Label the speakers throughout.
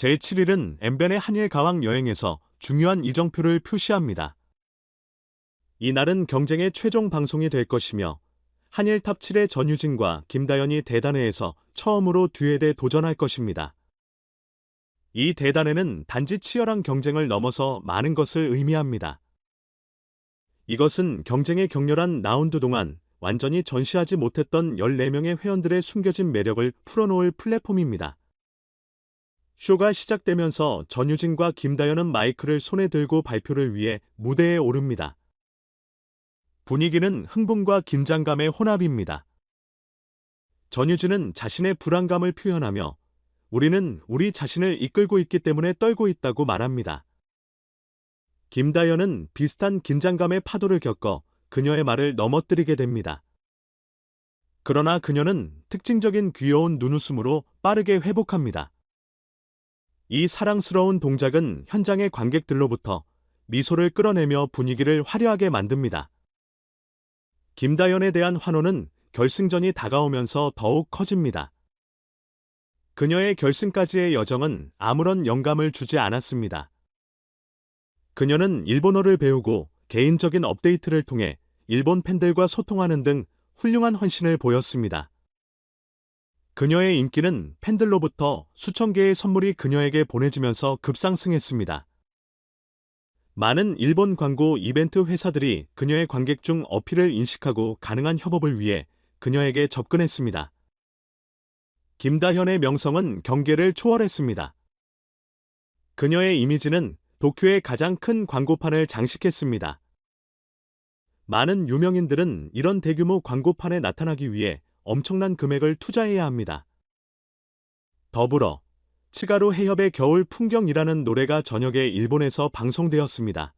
Speaker 1: 제7일은 엠벤의 한일 가왕 여행에서 중요한 이정표를 표시합니다. 이날은 경쟁의 최종 방송이 될 것이며 한일 탑7의 전유진과 김다연이 대단회에서 처음으로 듀엣에 도전할 것입니다. 이 대단회는 단지 치열한 경쟁을 넘어서 많은 것을 의미합니다. 이것은 경쟁의 격렬한 라운드 동안 완전히 전시하지 못했던 14명의 회원들의 숨겨진 매력을 풀어놓을 플랫폼입니다. 쇼가 시작되면서 전유진과 김다연은 마이크를 손에 들고 발표를 위해 무대에 오릅니다. 분위기는 흥분과 긴장감의 혼합입니다. 전유진은 자신의 불안감을 표현하며 우리는 우리 자신을 이끌고 있기 때문에 떨고 있다고 말합니다. 김다연은 비슷한 긴장감의 파도를 겪어 그녀의 말을 넘어뜨리게 됩니다. 그러나 그녀는 특징적인 귀여운 눈웃음으로 빠르게 회복합니다. 이 사랑스러운 동작은 현장의 관객들로부터 미소를 끌어내며 분위기를 화려하게 만듭니다. 김다연에 대한 환호는 결승전이 다가오면서 더욱 커집니다. 그녀의 결승까지의 여정은 아무런 영감을 주지 않았습니다. 그녀는 일본어를 배우고 개인적인 업데이트를 통해 일본 팬들과 소통하는 등 훌륭한 헌신을 보였습니다. 그녀의 인기는 팬들로부터 수천 개의 선물이 그녀에게 보내지면서 급상승했습니다. 많은 일본 광고 이벤트 회사들이 그녀의 관객 중 어필을 인식하고 가능한 협업을 위해 그녀에게 접근했습니다. 김다현의 명성은 경계를 초월했습니다. 그녀의 이미지는 도쿄의 가장 큰 광고판을 장식했습니다. 많은 유명인들은 이런 대규모 광고판에 나타나기 위해 엄청난 금액을 투자해야 합니다. 더불어 치가루 해협의 겨울 풍경이라는 노래가 저녁에 일본에서 방송되었습니다.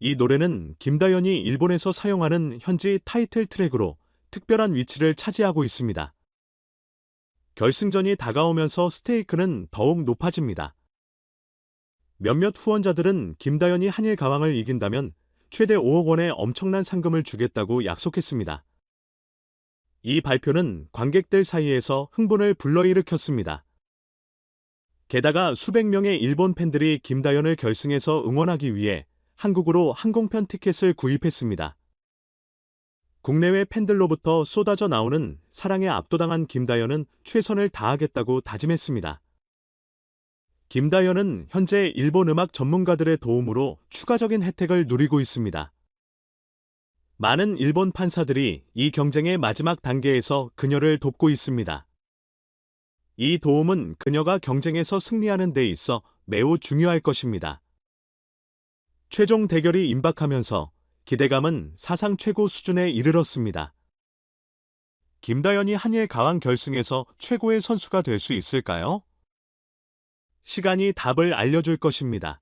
Speaker 1: 이 노래는 김다연이 일본에서 사용하는 현지 타이틀 트랙으로 특별한 위치를 차지하고 있습니다. 결승전이 다가오면서 스테이크는 더욱 높아집니다. 몇몇 후원자들은 김다연이 한일 가왕을 이긴다면 최대 5억 원의 엄청난 상금을 주겠다고 약속했습니다. 이 발표는 관객들 사이에서 흥분을 불러일으켰습니다. 게다가 수백 명의 일본 팬들이 김다연을 결승에서 응원하기 위해 한국으로 항공편 티켓을 구입했습니다. 국내외 팬들로부터 쏟아져 나오는 사랑에 압도당한 김다연은 최선을 다하겠다고 다짐했습니다. 김다연은 현재 일본 음악 전문가들의 도움으로 추가적인 혜택을 누리고 있습니다. 많은 일본 판사들이 이 경쟁의 마지막 단계에서 그녀를 돕고 있습니다. 이 도움은 그녀가 경쟁에서 승리하는 데 있어 매우 중요할 것입니다. 최종 대결이 임박하면서 기대감은 사상 최고 수준에 이르렀습니다. 김다연이 한일 가왕 결승에서 최고의 선수가 될 수 있을까요? 시간이 답을 알려줄 것입니다.